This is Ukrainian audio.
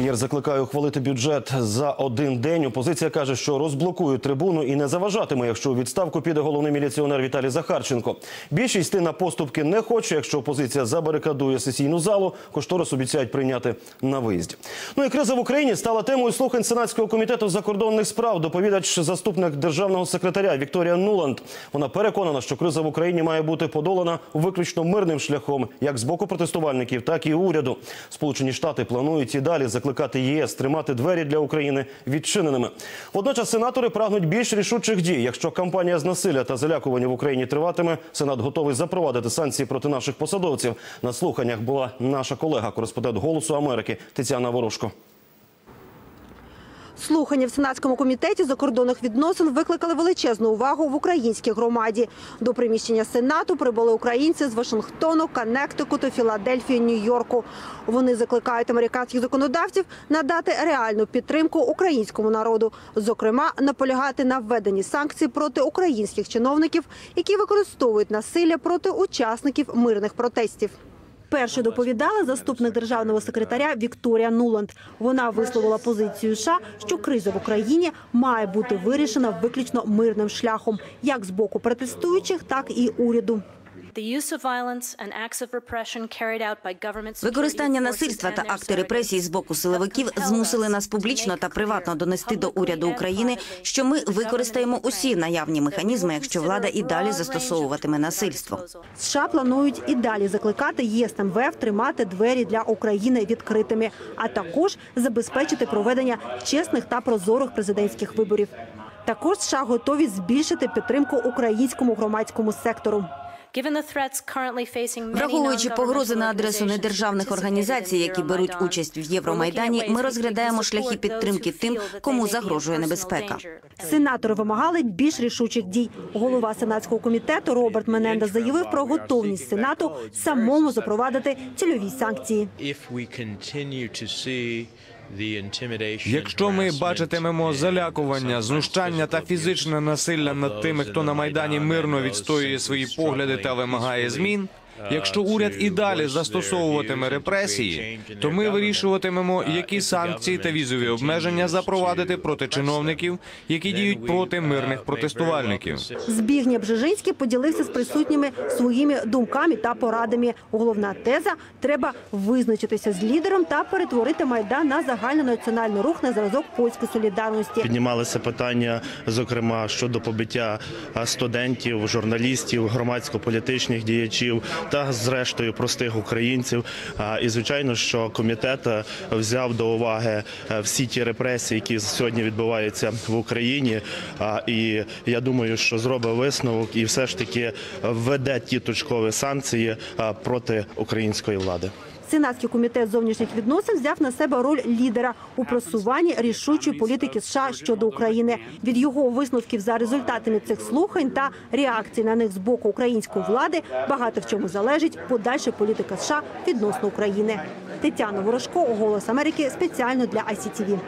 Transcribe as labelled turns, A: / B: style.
A: Прем'єр закликає ухвалити бюджет за один день. Опозиція каже, що розблокує трибуну і не заважатиме, якщо у відставку піде головний міліціонер Віталій Захарченко. Більшість йти на поступки не хоче. Якщо опозиція забарикадує сесійну залу, кошторис обіцяють прийняти на виїзді. Ну і криза в Україні стала темою слухань Сенатського комітету закордонних справ. Доповідач заступник державного секретаря Вікторія Нуланд. Вона переконана, що криза в Україні має бути подолана виключно мирним шляхом, як з боку протестувальників, так і уряду. Сполучені Штати планують і далі закликати ЄС тримати двері для України відчиненими. Водночас сенатори прагнуть більш рішучих дій. Якщо кампанія з насилля та залякування в Україні триватиме, Сенат готовий запровадити санкції проти наших посадовців. На слуханнях була наша колега, кореспондент Голосу Америки Тетяна Ворожко.
B: Слухання в Сенатському комітеті закордонних відносин викликали величезну увагу в українській громаді. До приміщення Сенату прибули українці з Вашингтону, Коннектикуту, Філадельфії, Нью-Йорку. Вони закликають американських законодавців надати реальну підтримку українському народу, зокрема, наполягати на введенні санкцій проти українських чиновників, які використовують насилля проти учасників мирних протестів. Першою доповідала заступник державного секретаря Вікторія Нуланд. Вона висловила позицію США, що криза в Україні має бути вирішена виключно мирним шляхом, як з боку протестуючих, так і уряду.
C: Використання насильства та акти репресій з боку силовиків змусили нас публічно та приватно донести до уряду України, що ми використаємо усі наявні механізми, якщо влада і далі застосовуватиме насильство.
B: США планують і далі закликати ЄС та МВФ тримати двері для України відкритими, а також забезпечити проведення чесних та прозорих президентських виборів. Також США готові збільшити підтримку українському громадському сектору.
C: Враховуючи погрози на адресу недержавних організацій, які беруть участь в Євромайдані, ми розглядаємо шляхи підтримки тим, кому загрожує небезпека.
B: Сенатори вимагали більш рішучих дій. Голова сенатського комітету Роберт Мененда заявив про готовність сенату самому запровадити цільові санкції.
D: Якщо ми бачитимемо залякування, знущання та фізичне насилля над тими, хто на майдані мирно відстоює свої погляди та вимагає змін. Якщо уряд і далі застосовуватиме репресії, то ми вирішуватимемо, які санкції та візові обмеження запровадити проти чиновників, які діють проти мирних протестувальників.
B: Збігнєв Бжежинський поділився з присутніми своїми думками та порадами. Головна теза – треба визначитися з лідером та перетворити Майдан на загальнонаціональний рух на зразок польської солідарності.
E: Піднімалися питання, зокрема щодо побиття студентів, журналістів, громадсько-політичних діячів та, зрештою, простих українців. І звичайно, що комітет е, взяв до уваги е, всі ті репресії, які сьогодні відбуваються в Україні. І я думаю, що зробить висновок і все ж таки введе ті точкові санкції проти української влади.
B: Сенатський комітет зовнішніх відносин взяв на себе роль лідера у просуванні рішучої політики США щодо України. Від його висновків за результатами цих слухань та реакцій на них з боку української влади багато в чому залежить подальша політика США відносно України. Тетяна Ворожко, Голос Америки, спеціально для ICTV.